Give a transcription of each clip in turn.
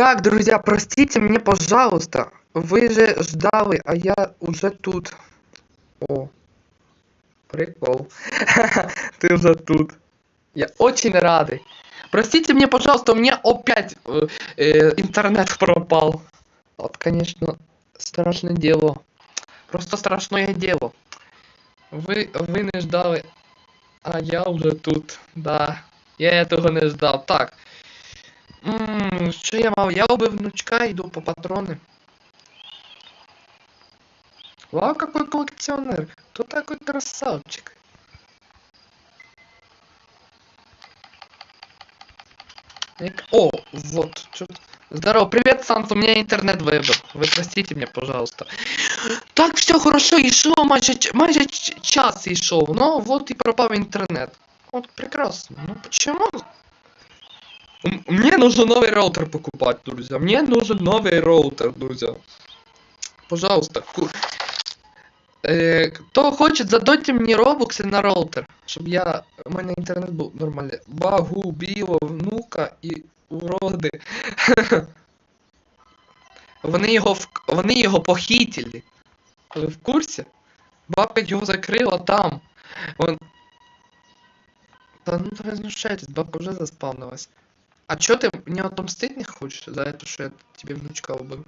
Так, друзья, простите мне, пожалуйста. Вы же ждали, а я уже тут. О, прикол. Ты уже тут. Я очень радый. Простите мне, пожалуйста, у меня опять э, э, интернет пропал. Вот, конечно, страшное дело. Просто страшное дело. Ви, ви не ждали, а я вже тут. Да. Я этого не ждав. Так. Ммм, що я мав? Я убив внучка, йду по патроны. Вау, какой коллекционер! Кто такой красавчик? Ник- О, вот, что-то... Здорово, привет, Санс, у меня интернет выбил. Вы простите меня, пожалуйста. Так, все хорошо, йшло майже, ч- майже ч- час йшов, но вот и пропал интернет. Вот прекрасно. Ну почему? М- Мне нужно новый роутер покупать, друзья. Мне нужен новый роутер, друзья. Пожалуйста, ку- Э, кто хочет, задайте мне робокси на роутер, щоб я. У мене інтернет був нормальний. Багубіло, внука і уроди. Вони його в... вони його похитили. Ви в курсі? Бабка його закрила там. Он... Та ну ви знущаєтесь, бабка вже заспавнилась. А чо ти мені отомстить не хочеш за це, що я тебе внучка убив?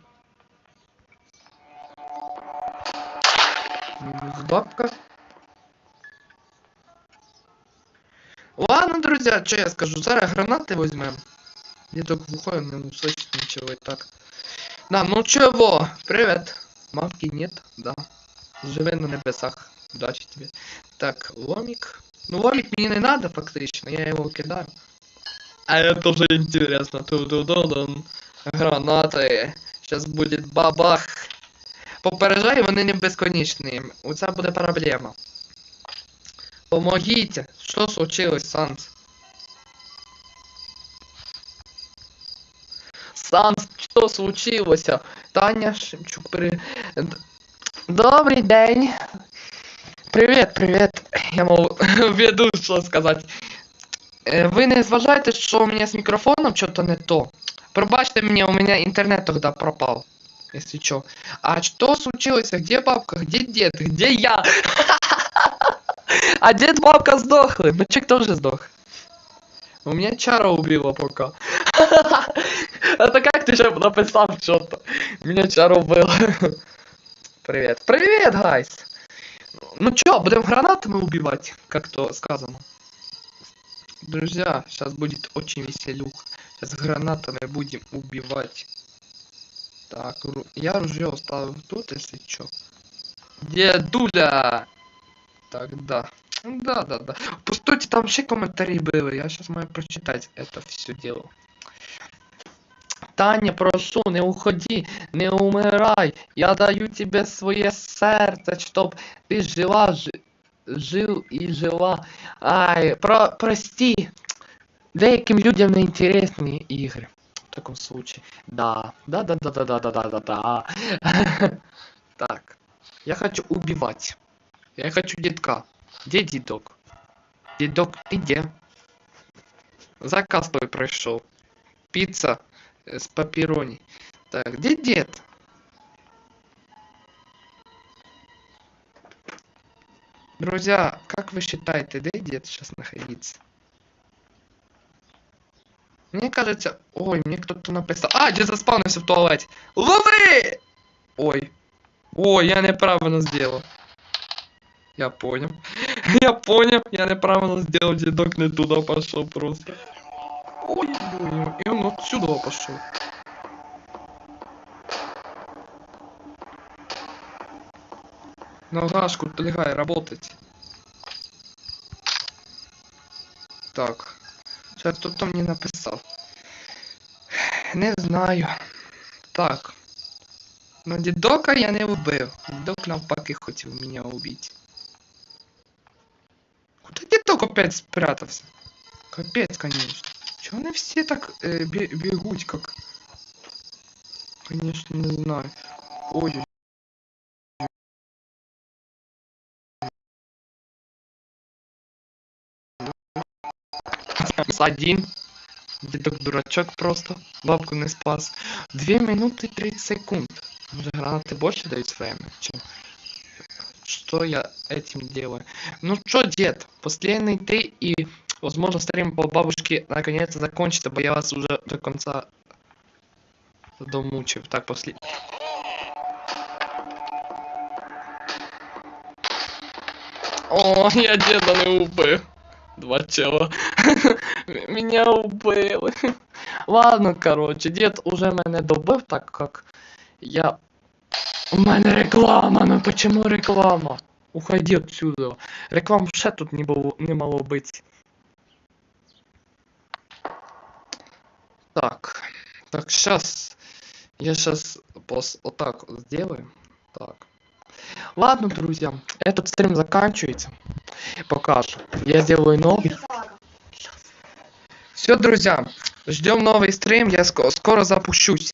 Минус бабка. Ладно, друзья, что я скажу? Зараз гранаты возьмем. Я только выходим, не услышит ничего и так. Да, ну чего? Привет. Мамки нет, да. Живи на небесах. Удачи тебе. Так, ломик. Ну, ломик мне не надо, фактично, я его кидаю. А это уже интересно. ту ду ду дун Гранаты. Сейчас будет бабах. Попереджаю, вони не безконечні. Оце буде проблема. Помогіть! Що случилось, Санс? Санс, що случилося? Таня Шемчук, при... Д- Добрий день. Привіт, привіт. Я мов веду, що сказати. Е, Ви не зважаєте, що у мене з мікрофоном що-то не то. Пробачте мені, у мене інтернет тоді пропав. Если чё. А что случилось? А Где бабка? Где дед? Где я? А дед, бабка сдохли. Ну чек тоже сдох. У меня чара убила пока. Это как ты же написал что-то? Меня чара убила. Привет. Привет, гайс. Ну чё, будем гранатами убивать, как то сказано. Друзья, сейчас будет очень веселюх. Сейчас гранатами будем убивать. Так, я ружье оставил тут, если чё. Дедуля! Так, да. Да, да, да. Постойте, там ще комментарии были. Я сейчас маю прочитать это все дело. Таня, прошу, не уходи, не умирай. Я даю тебе своє серце, щоб ти жила, жи- жив і жила. Ай, про, прости. Деяким людям не інтересні ігри. В таком случае. Да, да, да, да, да, да, да, да, да, да. Так. Я хочу убивать. Я хочу детка. Где дедок? Дедок, ты где? Заказ твой пришел. Пицца э, с пепперони. Так, где дед? Друзья, как вы считаете, где дед сейчас находится? Мне кажется... Ой, мне кто-то написал... А, дед заспавнился в туалете. Лови! Ой. Ой, я неправильно сделал. Я понял. Я понял. Я неправильно сделал. Дедок не туда пошел просто. Ой. И он отсюда пошел. На Гашку легай работать. Так. Сейчас кто-то мне написал. Не знаю. Так. Ну, дідока я не вбив. Дідок навпаки хотів мене убити. Куда дідок опять спрятався? Капець, конечно. Чего они все так э, бе- бегут, как... Конечно, не знаю. Ой, Один. Дедок дурачок просто. Бабку не спас. 2 минуты 30 секунд. Может гранаты больше дают время? Чем? Что я этим делаю? Ну что, дед, последний ты и, возможно, стрим по бабушке наконец закончится, бо я вас уже до конца домучив. Так, после... О, я деда не убив. Два чела. Меня убили. Ладно, короче, дед уже мене добив, так как я... У мене реклама, ну почему реклама? Уходи отсюда. Реклам ще тут не, було, не мало бути. Так. Так, сейчас. Я сейчас пос... вот так вот сделаю. Так. Ладно, друзья, этот стрим заканчивается. Покажу. Я сделаю новый. Все, друзья, ждем новый стрим. Я ско- скоро запущусь.